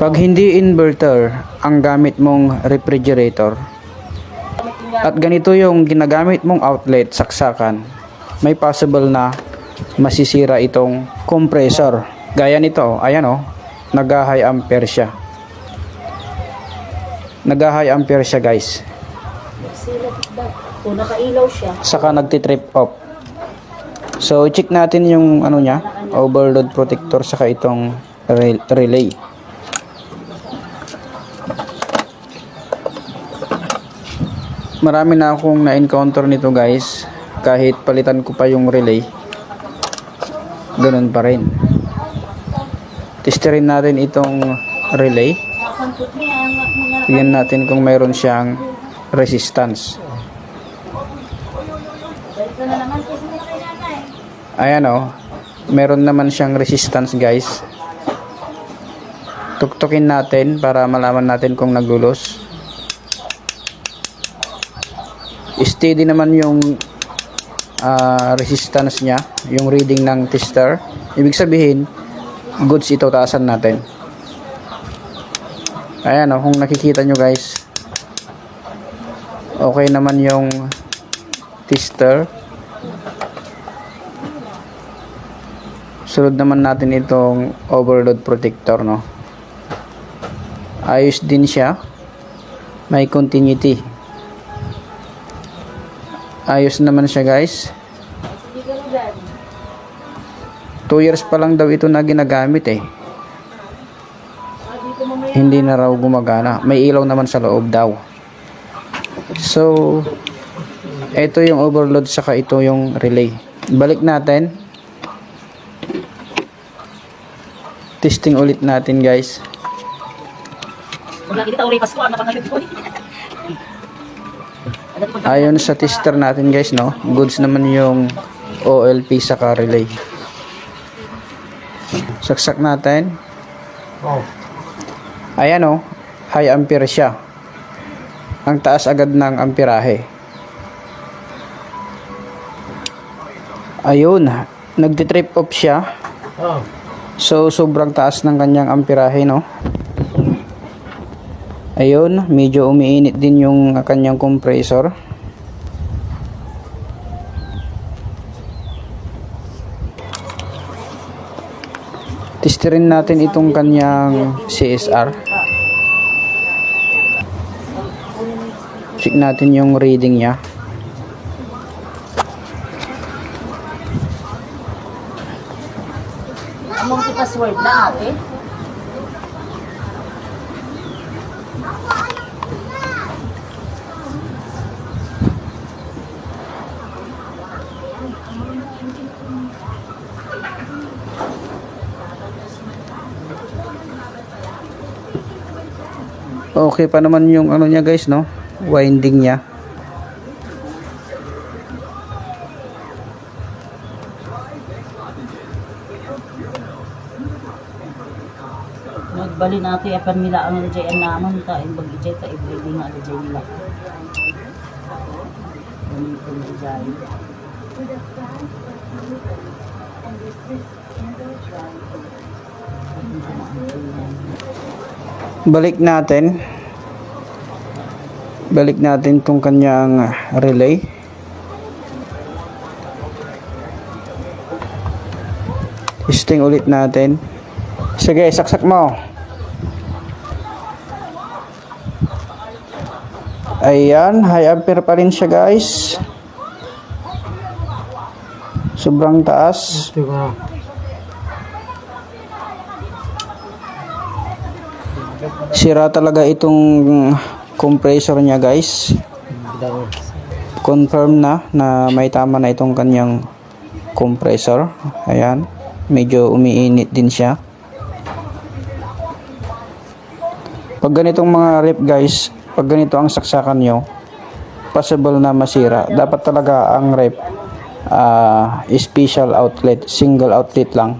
Pag hindi inverter ang gamit mong refrigerator at ganito yung ginagamit mong outlet, saksakan, may possible na masisira itong compressor. Gaya nito, ayan o, nag-high ampere siya. Nag-high ampere siya guys. Kung nakailaw siya, Saka nagtitrip off. So, check natin yung ano niya, overload protector saka itong rel- relay. Marami na akong na-encounter nito guys. Kahit palitan ko pa yung relay. Ganun pa rin. Testerin natin itong relay. Tingnan natin kung mayroon siyang resistance. Ayan o. Meron naman siyang resistance guys. Tuktukin natin para malaman natin kung naglulos. Steady naman yung ah, resistance niya. Yung reading ng tester. Ibig sabihin, goods ito taasan natin. Ayan o. Kung nakikita nyo guys. Okay naman yung tester. Sunod naman natin itong overload protector, no? Ayos din siya. May continuity. Ayos naman siya, guys. Hindi ka lugar. 2 years pa lang daw ito na ginagamit eh. Hindi na raw gumagana. May ilaw naman sa loob daw. So, ito yung overload saka ito yung relay. Balik natin. Testing ulit natin, guys. Wala kita uli Pasko, ano pa ngayon ko? Ayon sa tester natin guys, no? Goods naman yung OLP sa relay. Saksak natin. Oh. Ayan oh, high ampere siya. Ang taas agad ng amperahe. Ayun, nagtitrip off siya. So, sobrang taas ng kanyang amperahe, no? Ayun, medyo umiinit din yung kanyang compressor. Testerin natin itong kanyang CSR. Check natin yung reading niya. Among password na ate. Okay pa naman yung ano niya guys, no? Winding niya. Nagbali na ito, apan nila ang alajay naman ta, yung bag-ijay ta, ibigay nga alajay nila. Ganito na alajay. Balik natin. Balik natin tong kanyang relay. Testing ulit natin. Sige, saksak mo. Ayan, high ampere pa rin siya guys. Sobrang taas. Ka. Sira talaga itong compressor niya guys. Daw. confirm na na may tama na itong kanyang compressor. Ayan. Medyo umiinit din siya. Pag ganitong mga rep guys, pag ganito ang saksakan nyo, possible na masira. Dapat talaga ang rep ah, special outlet, single outlet lang